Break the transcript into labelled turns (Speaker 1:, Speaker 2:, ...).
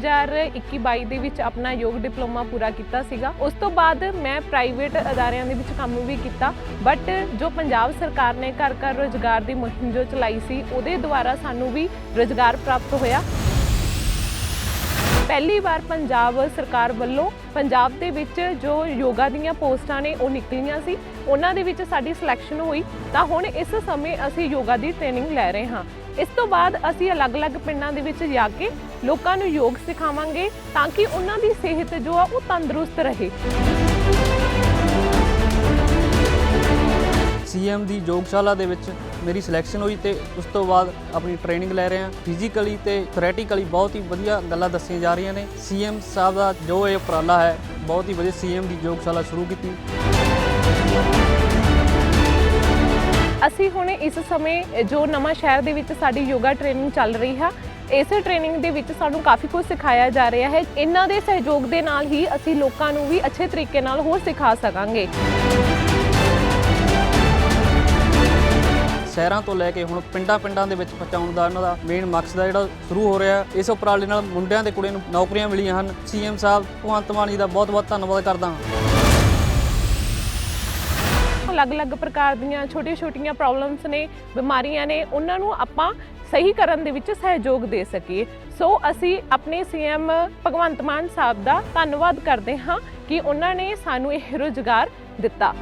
Speaker 1: 2021-22 ਦੇ ਵਿੱਚ ਆਪਣਾ ਯੋਗ ਡਿਪਲੋਮਾ ਪੂਰਾ ਕੀਤਾ ਸੀਗਾ। ਉਸ ਤੋਂ ਬਾਅਦ ਮੈਂ ਪ੍ਰਾਈਵੇਟ ਅਦਾਰਿਆਂ ਦੇ ਵਿੱਚ ਕੰਮ ਵੀ ਕੀਤਾ। ਬਟ ਜੋ ਪੰਜਾਬ ਸਰਕਾਰ ਨੇ ਘਰ ਘਰ ਰੋਜ਼ਗਾਰ ਦੀ ਮੁਹਿੰਮ ਜੋ ਚਲਾਈ ਸੀ, ਉਹਦੇ ਦੁਆਰਾ ਸਾਨੂੰ ਵੀ ਰੋਜ਼ਗਾਰ ਪ੍ਰਾਪਤ ਹੋਇਆ। ਪਹਿਲੀ ਵਾਰ ਪੰਜਾਬ ਸਰਕਾਰ ਵੱਲੋਂ ਪੰਜਾਬ ਦੇ ਵਿੱਚ ਜੋ ਯੋਗਾ ਦੀਆਂ ਪੋਸਟਾਂ ਨੇ, ਉਹ ਨਿਕਲੀਆਂ ਸੀ। ਉਹਨਾਂ ਦੇ ਵਿੱਚ ਸਾਡੀ ਸਿਲੈਕਸ਼ਨ ਹੋਈ। ਤਾਂ ਹੁਣ ਇਸ ਸਮੇਂ ਅਸੀਂ ਯੋਗਾ ਦੀ ਟ੍ਰੇਨਿੰਗ ਲੈ ਰਹੇ ਹਾਂ। ਇਸ ਤੋਂ ਬਾਅਦ ਅਸੀਂ ਅਲੱਗ-ਅਲੱਗ ਪਿੰਡਾਂ ਦੇ ਵਿੱਚ ਜਾ ਕੇ ਲੋਕਾਂ ਨੂੰ ਯੋਗ ਸਿਖਾਵਾਂਗੇ ਤਾਂ ਕਿ ਉਹਨਾਂ ਦੀ ਸਿਹਤ ਜੋ ਆ ਉਹ ਤੰਦਰੁਸਤ ਰਹੇ।
Speaker 2: ਸੀਐਮ ਦੀ ਯੋਗਸ਼ਾਲਾ ਦੇ ਵਿੱਚ ਮੇਰੀ ਸਿਲੈਕਸ਼ਨ ਹੋਈ ਤੇ ਉਸ ਤੋਂ ਬਾਅਦ ਆਪਣੀ ਟ੍ਰੇਨਿੰਗ ਲੈ ਰਹੇ ਹਾਂ। ਫਿਜ਼ੀਕਲੀ ਤੇ ਥਿਓਰੈਟੀਕਲੀ ਬਹੁਤ ਹੀ ਵਧੀਆ ਗੱਲਾਂ ਦੱਸੀਆਂ ਜਾ ਰਹੀਆਂ ਨੇ। ਸੀਐਮ ਸਾਹਿਬ ਦਾ ਜੋ ਇਹ ਉਪਰਾਲਾ ਹੈ ਬਹੁਤ ਹੀ ਵਧੀਆ ਸੀਐਮ ਦੀ ਯੋਗਸ਼ਾਲਾ ਸ਼ੁਰੂ ਕੀਤੀ।
Speaker 1: ਅਸੀਂ ਹੁਣ ਇਸ ਸਮੇਂ ਜੋ ਨਵਾਂ ਸ਼ਹਿਰ ਦੇ ਵਿੱਚ ਸਾਡੀ ਯੋਗਾ ਟ੍ਰੇਨਿੰਗ ਚੱਲ ਰਹੀ ਹੈ ਇਸੇ ਟ੍ਰੇਨਿੰਗ ਦੇ ਵਿੱਚ ਸਾਨੂੰ ਕਾਫੀ ਕੁਝ ਸਿਖਾਇਆ ਜਾ ਰਿਹਾ ਹੈ। ਇਹਨਾਂ ਦੇ ਸਹਿਯੋਗ ਦੇ ਨਾਲ ਹੀ ਅਸੀਂ ਲੋਕਾਂ ਨੂੰ ਵੀ ਅੱਛੇ ਤਰੀਕੇ ਨਾਲ ਹੋਰ ਸਿਖਾ ਸਕਾਂਗੇ।
Speaker 2: ਸ਼ਹਿਰਾਂ ਤੋਂ ਲੈ ਕੇ ਹੁਣ ਪਿੰਡਾਂ ਪਿੰਡਾਂ ਦੇ ਵਿੱਚ ਪਹੁੰਚਾਉਣ ਦਾ ਇਹਨਾਂ ਦਾ ਮੇਨ ਮਕਸਦ ਹੈ ਜਿਹੜਾ ਸ਼ੁਰੂ ਹੋ ਰਿਹਾ ਇਸ ਉਪਰਾਲੇ ਨਾਲ ਮੁੰਡਿਆਂ ਤੇ ਕੁੜੀਆਂ ਨੂੰ ਨੌਕਰੀਆਂ ਮਿਲੀਆਂ ਹਨ। ਸੀਐਮ ਸਾਹਿਬ, ਭਗਵੰਤ ਮਾਨ ਜੀ ਦਾ ਬਹੁਤ ਬਹੁਤ ਧੰਨਵਾਦ ਕਰਦਾ ਹਾਂ।
Speaker 1: ਅਲੱਗ-ਅਲੱਗ ਪ੍ਰਕਾਰ ਦੀਆਂ ਛੋਟੀਆਂ-ਛੋਟੀਆਂ ਪ੍ਰੋਬਲਮਸ ਨੇ, ਬਿਮਾਰੀਆਂ ਨੇ, ਉਹਨਾਂ ਨੂੰ ਆਪਾਂ ਸਹੀ ਕਰਨ ਦੇ ਵਿੱਚ ਸਹਿਯੋਗ ਦੇ ਸਕੀਏ। ਸੋ ਅਸੀਂ ਆਪਣੇ ਸੀਐਮ ਭਗਵੰਤ ਮਾਨ ਸਾਹਿਬ ਦਾ ਧੰਨਵਾਦ ਕਰਦੇ ਹਾਂ ਕਿ ਉਹਨਾਂ ਨੇ ਸਾਨੂੰ ਇਹ ਰੁਜ਼ਗਾਰ ਦਿੱਤਾ।